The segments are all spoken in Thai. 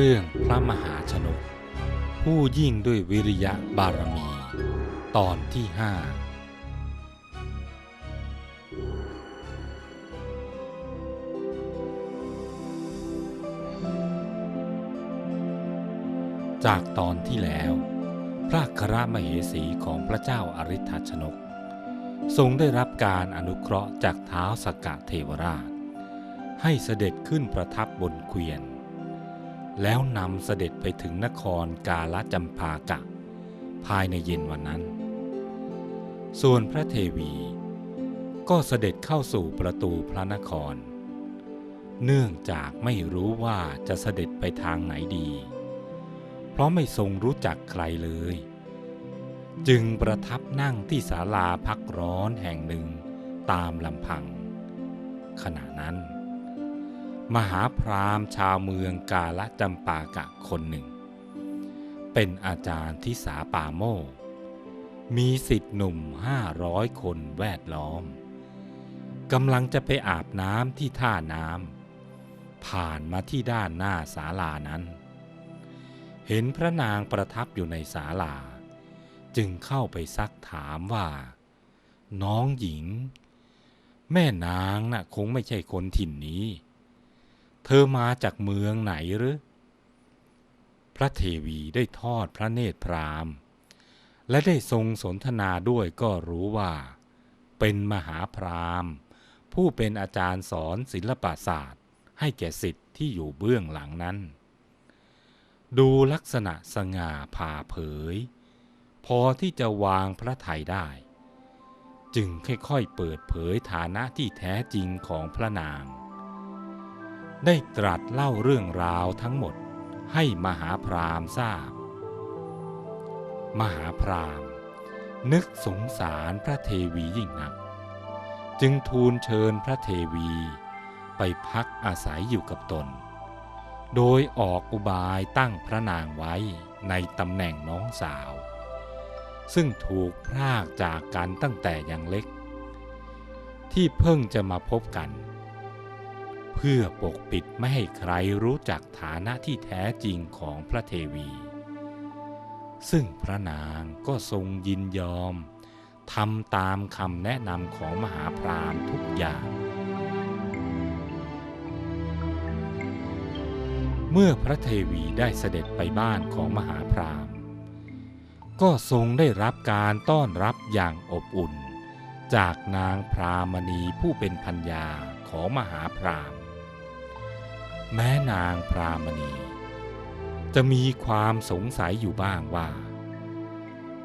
เรื่องพระมหาชนก ผู้ยิ่งด้วยวิริยะบารมี ตอนที่ห้าจากตอนที่แล้ว พระครมเหสีของพระเจ้าอาริ t ธชนก ทรงได้รับการอนุเคราะห์จากเท้าสกกะเทวราช ให้เสด็จขึ้นประทับบนเกวียน แล้วนำเสด็จไปถึงนครกาลจำพากะ ภายในเย็นวันนั้น ส่วนพระเทวี ก็เสด็จเข้าสู่ประตูพระนคร เนื่องจากไม่รู้ว่าจะเสด็จไปทางไหนดี เพราะไม่ทรงรู้จักใครเลย จึงประทับนั่งที่ศาลาพักร้อนแห่งหนึ่งตามลำพัง ขณะนั้น มหาพราหมณ์ชาวเมืองกาละจำปากะคนหนึ่ง เป็นอาจารย์ที่สาป่าโมกมีสิทธิ์หนุ่มห้าร้อยคนแวดล้อมกำลังจะไปอาบน้ำที่ท่าน้ำผ่านมาที่ด้านหน้าศาลานั้น เห็นพระนางประทับอยู่ในศาลา จึงเข้าไปซักถามว่า น้องหญิง แม่นางน่ะคงไม่ใช่คนถิ่นนี้ เธอมาจากเมืองไหนหรือ พระเทวีได้ทอดพระเนตรพรามณ์และได้ทรงสนทนาด้วยก็รู้ว่า เป็นมหาพรามณ์ผู้เป็นอาจารย์สอนศิลปศาสตร์ ให้แก่สิทธิ์ที่อยู่เบื้องหลังนั้น ดูลักษณะสง่าผ่าเผย พอที่จะวางพระไทยได้ จึงค่อยๆเปิดเผยฐานะที่แท้จริงของพระนาง ได้ตรัสเล่าเรื่องราวทั้งหมดให้มหาพรามทราบ มหาพรามนึกสงสารพระเทวียิ่งนัก จึงทูลเชิญพระเทวีไปพักอาศัยอยู่กับตน โดยออกอุบายตั้งพระนางไว้ในตำแหน่งน้องสาว ซึ่งถูกพรากจากกันตั้งแต่ยังเล็ก ที่เพิ่งจะมาพบกัน เพื่อปกปิดไม่ให้ใครรู้จักฐานะที่แท้จริงของพระเทวี ซึ่งพระนางก็ทรงยินยอมทำตามคำแนะนำของมหาพรามทุกอย่าง เมื่อพระเทวีได้เสด็จไปบ้านของมหาพรามก็ทรงได้รับการต้อนรับอย่างอบอุ่น จากนางพรามณีผู้เป็นพัญญาของมหาพราม แม้นางพรามณี จะมีความสงสัยอยู่บ้างว่า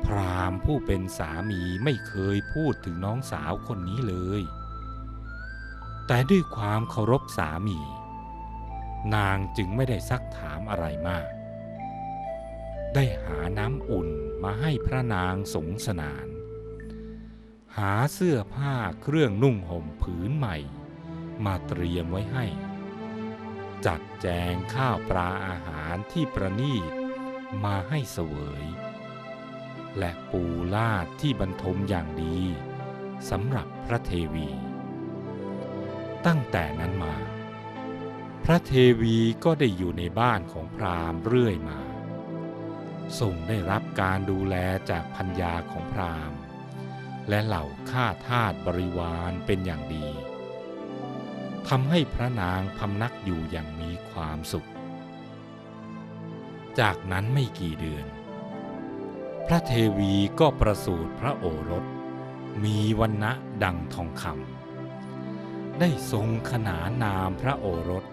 พรามผู้เป็นสามีไม่เคยพูดถึงน้องสาวคนนี้เลย แต่ด้วยความเคารพสามี นางจึงไม่ได้ซักถามอะไรมาก ได้หาน้ำอุ่นมาให้พระนางสงสนาน หาเสื้อผ้าเครื่องนุ่งห่มผืนใหม่ มาเตรียมไว้ให้ จัดแจงข้าวปลาอาหารที่ประนีตมาให้เสวย และปูลาดที่บรรทมอย่างดีสำหรับพระเทวี ตั้งแต่นั้นมา พระเทวีก็ได้อยู่ในบ้านของพราหมณ์เรื่อยมาทรงได้รับการดูแลจากพัญญาของพราหมณ์ และเหล่าข้าทาสบริวารเป็นอย่างดี ทำให้พระนางพำนักอยู่อย่างมีความสุข จากนั้นไม่กี่เดือน พระเทวีก็ประสูติพระโอรส มีวันณะดังทองคำได้ทรงขนานนามพระโอรส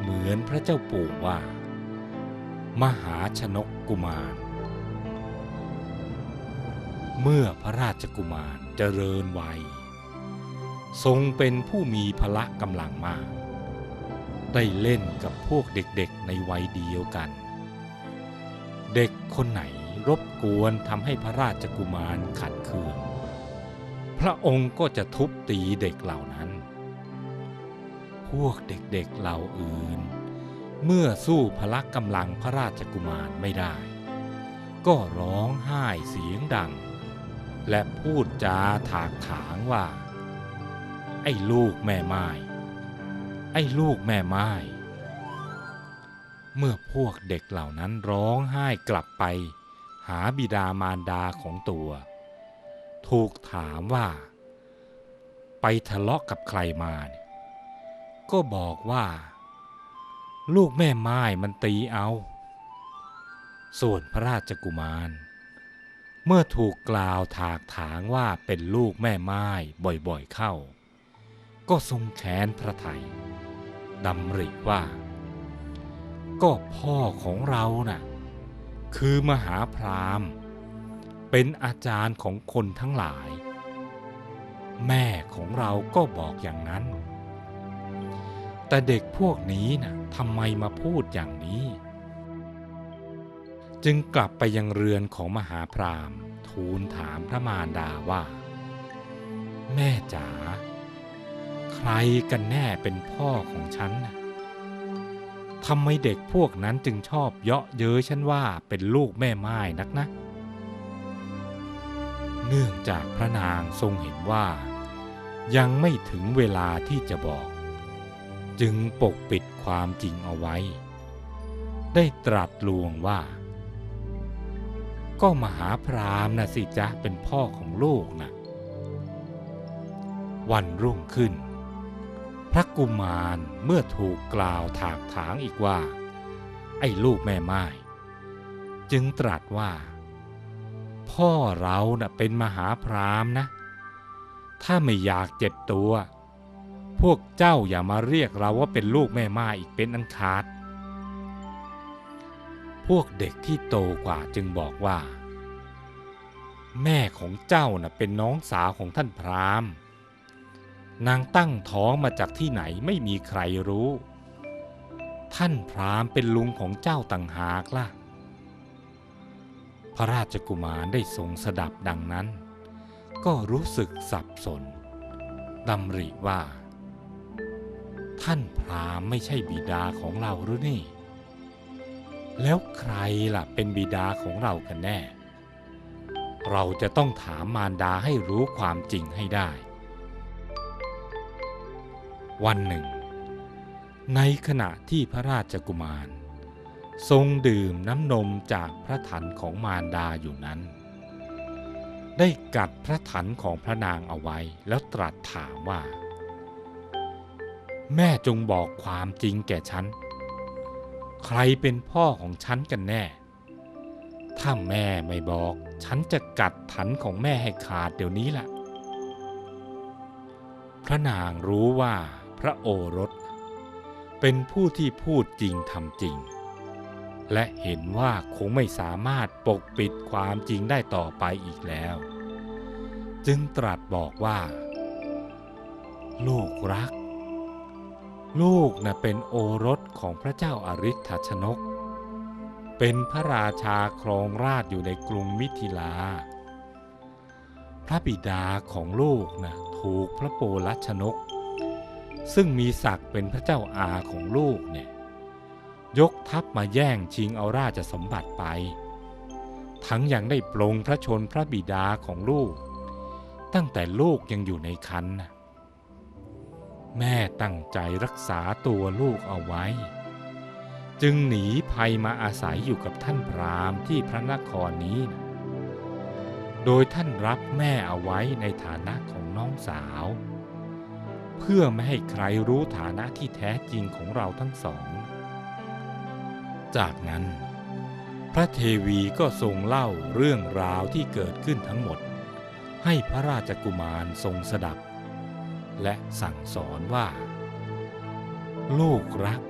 เหมือนพระเจ้าปู่ว่า มหาชนกกุมาร เมื่อพระราชกุมารเจริญวัย ทรงเป็นผู้มีพละกำลังมาก ได้เล่นกับพวกเด็กๆในวัยเดียวกัน เด็กคนไหนรบกวนทำให้พระราชกุมารขัดเคือง พระองค์ก็จะทุบตีเด็กเหล่านั้น พวกเด็กๆเหล่าอื่น เมื่อสู้พละกำลังพระราชกุมารไม่ได้ ก็ร้องไห้เสียงดัง และพูดจาถากถางว่า ไอ้ลูกแม่ไม้ไอ้ลูกแม่ไม้เมื่อพวกเด็กเหล่านั้นร้องไห้กลับไป หาบิดามารดาของตัว ถูกถามว่า ไปทะเลาะกับใครมาเนี่ยก็บอกว่า ลูกแม่ไม้มันตีเอา ส่วนพระราชกุมาร เมื่อถูกกล่าวถากถางว่าเป็นลูกแม่ไม้บ่อยๆเข้า ก็ทรงแค้นพระไทยดำริว่า ก็พ่อของเราน่ะคือมหาพรามเป็นอาจารย์ของคนทั้งหลาย แม่ของเราก็บอกอย่างนั้น แต่เด็กพวกนี้น่ะทำไมมาพูดอย่างนี้ จึงกลับไปยังเรือนของมหาพรามทูลถามพระมารดาว่า แม่จ๋า ใครกันแน่เป็นพ่อของฉันนะทำไมเด็กพวกนั้นจึงชอบเยาะเย้ยฉันว่าเป็นลูกแม่ไม้นักนะ เนื่องจากพระนางทรงเห็นว่า ยังไม่ถึงเวลาที่จะบอก จึงปกปิดความจริงเอาไว้ ได้ตรัสลวงว่า ก็มหาพรามนะสิจ๊ะเป็นพ่อของลูกนะวันรุ่งขึ้น ระกุมารเมื่อถูกกล่าวถากถางอีกว่า ไอ้ลูกแม่ไม้จึงตรัสว่า พ่อเราน่ะเป็นมหาพรามนะ ถ้าไม่อยากเจ็บตัว พวกเจ้าอย่ามาเรียกเราว่าเป็นลูกแม่ไม้อีกเป็นอันขาด พวกเด็กที่โตกว่าจึงบอกว่า แม่ของเจ้าน่ะเป็นน้องสาวของท่านพราหมณ์ นางตั้งท้องมาจากที่ไหนไม่มีใครรู้ ท่านพราหมณ์เป็นลุงของเจ้าต่างหากล่ะ พระราชกุมารได้ทรงสดับดังนั้น ก็รู้สึกสับสนดำริว่า ท่านพราหมณ์ไม่ใช่บิดาของเราหรือนี่ แล้วใครล่ะเป็นบิดาของเรากันแน่ เราจะต้องถามมารดาให้รู้ความจริงให้ได้ วันหนึ่ง ในขณะที่พระราชกุมาร ทรงดื่มน้ำนมจากพระถันของมารดาอยู่นั้น ได้กัดพระถันของพระนางเอาไว้แล้วตรัสถามว่า แม่จงบอกความจริงแก่ฉัน ใครเป็นพ่อของฉันกันแน่ ถ้าแม่ไม่บอก ฉันจะกัดถันของแม่ให้ขาดเดี๋ยวนี้ละพระนางรู้ว่า ระโอรส เป็นผู้ที่พูดจริงทำจริง และเห็นว่าคงไม่สามารถปกปิดความจริงได้ต่อไปอีกแล้ว จึงตรัสบอกว่า ลูกรัก ลูกน่ะเป็นโอรสของพระเจ้าอาริ t ชนก เป็นพระราชาครองราชอยู่ในกรุงมิถิลาพระบิดาของลูกนะถูกพระโปลัชนก ซึ่งมีศักดิ์เป็นพระเจ้าอาของลูกเนี่ยยกทัพมาแย่งชิงเอาราชสมบัติไป ทั้งยังได้ปลงพระชนพระบิดาของลูก ตั้งแต่ลูกยังอยู่ในครรภ์นะแม่ตั้งใจรักษาตัวลูกเอาไว้ จึงหนีภัยมาอาศัยอยู่กับท่านพราหมณ์ที่พระนครนี้นะโดยท่านรับแม่เอาไว้ในฐานะของน้องสาว เพื่อไม่ให้ใครรู้ฐานะที่แท้จริงของเราทั้งสอง จากนั้น พระเทวีก็ทรงเล่าเรื่องราวที่เกิดขึ้นทั้งหมด ให้พระราชกุมารทรงสดับ และสั่งสอนว่า ลูกรัก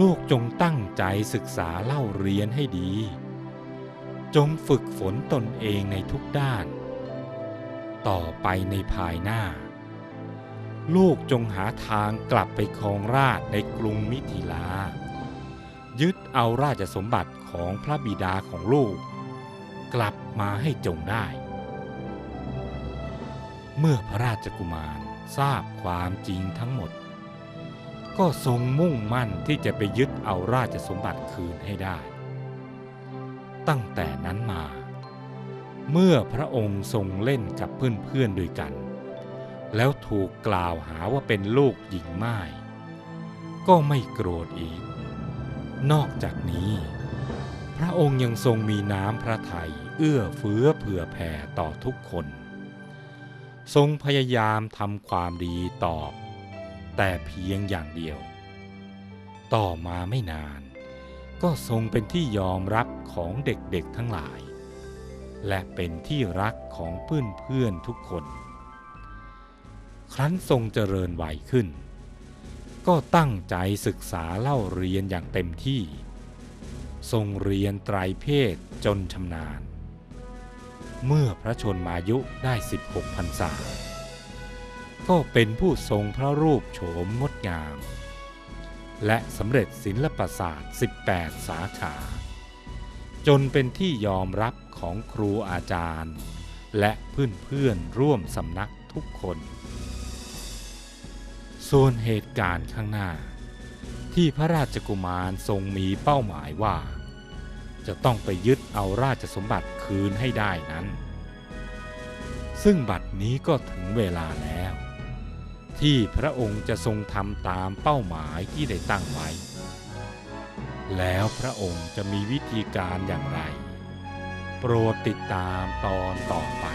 ลูกจงตั้งใจศึกษาเล่าเรียนให้ดี จงฝึกฝนตนเองในทุกด้าน ต่อไปในภายหน้า ลูกจงหาทางกลับไปครองราชในกรุงมิถิลา ยึดเอาราชสมบัติของพระบิดาของลูก กลับมาให้จงได้ เมื่อพระราชกุมารทราบความจริงทั้งหมด ก็ทรงมุ่งมั่นที่จะไปยึดเอาราชสมบัติคืนให้ได้ ตั้งแต่นั้นมา เมื่อพระองค์ทรงเล่นกับเพื่อนๆด้วยกัน แล้วถูกกล่าวหาว่าเป็นลูกหญิงไม้ก็ไม่โกรธอีก นอกจากนี้ พระองค์ยังทรงมีน้ำพระทัยเอื้อเฟื้อเผื่อแผ่ต่อทุกคน ทรงพยายามทำความดีตอบ แต่เพียงอย่างเดียว ต่อมาไม่นาน ก็ทรงเป็นที่ยอมรับของเด็กๆทั้งหลาย และเป็นที่รักของเพื่อนๆทุกคน ครั้นทรงเจริญวัยขึ้น ก็ตั้งใจศึกษาเล่าเรียนอย่างเต็มที่ ทรงเรียนไตรเพศจนชำนาญ เมื่อพระชนมายุได้ 16พรรษา ก็เป็นผู้ทรงพระรูปโฉมงดงาม และสำเร็จศิลปศาสตร์ 18 สาขา จนเป็นที่ยอมรับของครูอาจารย์ และเพื่อนๆร่วมสำนักทุกคน ส่วนเหตุการณ์ข้างหน้า ที่พระราชกุมารทรงมีเป้าหมายว่า จะต้องไปยึดเอาราชสมบัติคืนให้ได้นั้น ซึ่งบัดนี้ก็ถึงเวลาแล้ว ที่พระองค์จะทรงทำตามเป้าหมายที่ได้ตั้งไว้ แล้วพระองค์จะมีวิธีการอย่างไร โปรดติดตามตอนต่อไป